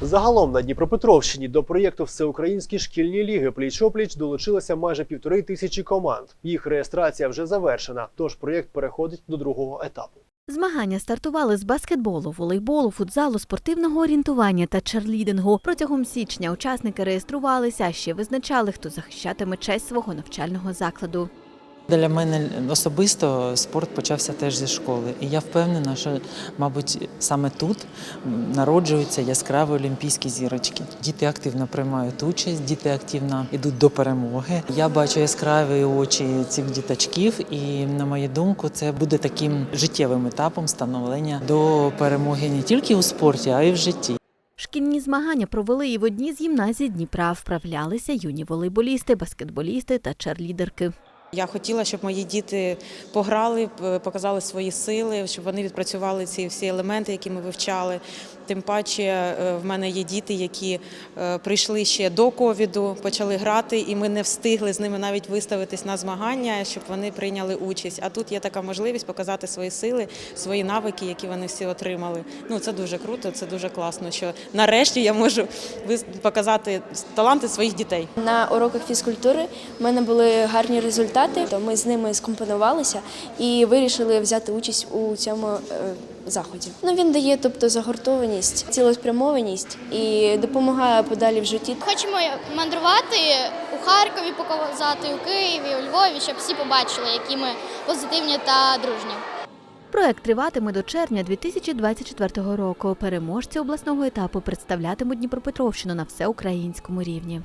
Загалом на Дніпропетровщині до проєкту Всеукраїнські шкільні ліги пліч-опліч долучилося майже півтори тисячі команд. Їх реєстрація вже завершена, тож проєкт переходить до другого етапу. Змагання стартували з баскетболу, волейболу, футзалу, спортивного орієнтування та черлідингу. Протягом січня учасники реєструвалися, ще визначали, хто захищатиме честь свого навчального закладу. Для мене особисто спорт почався теж зі школи, і я впевнена, що, мабуть, саме тут народжуються яскраві олімпійські зірочки. Діти активно приймають участь, діти активно йдуть до перемоги. Я бачу яскраві очі цих діточків, і на мою думку, це буде таким життєвим етапом становлення до перемоги не тільки у спорті, а й в житті. Шкільні змагання провели і в одній з гімназій Дніпра. Вправлялися юні волейболісти, баскетболісти та черлідерки. Я хотіла, щоб мої діти пограли, показали свої сили, щоб вони відпрацювали ці всі елементи, які ми вивчали. Тим паче е, в мене є діти, які е, прийшли ще до ковіду, почали грати, і ми не встигли з ними навіть виставитись на змагання, щоб вони прийняли участь. А тут є така можливість показати свої сили, свої навики, які вони всі отримали. Ну це дуже круто, це дуже класно. Що нарешті я можу показати таланти своїх дітей. На уроках фізкультури в мене були гарні результати, то ми з ними скомпонувалися і вирішили взяти участь у цьому е, заході. Ну він дає тобто загортованість, цілеспрямованість і допомагає подалі в житті. Хочемо мандрувати у Харкові, показати у Києві, у Львові, щоб всі побачили, які ми позитивні та дружні. Проект триватиме до червня 2024 року. Переможці обласного етапу представлятимуть Дніпропетровщину на всеукраїнському рівні.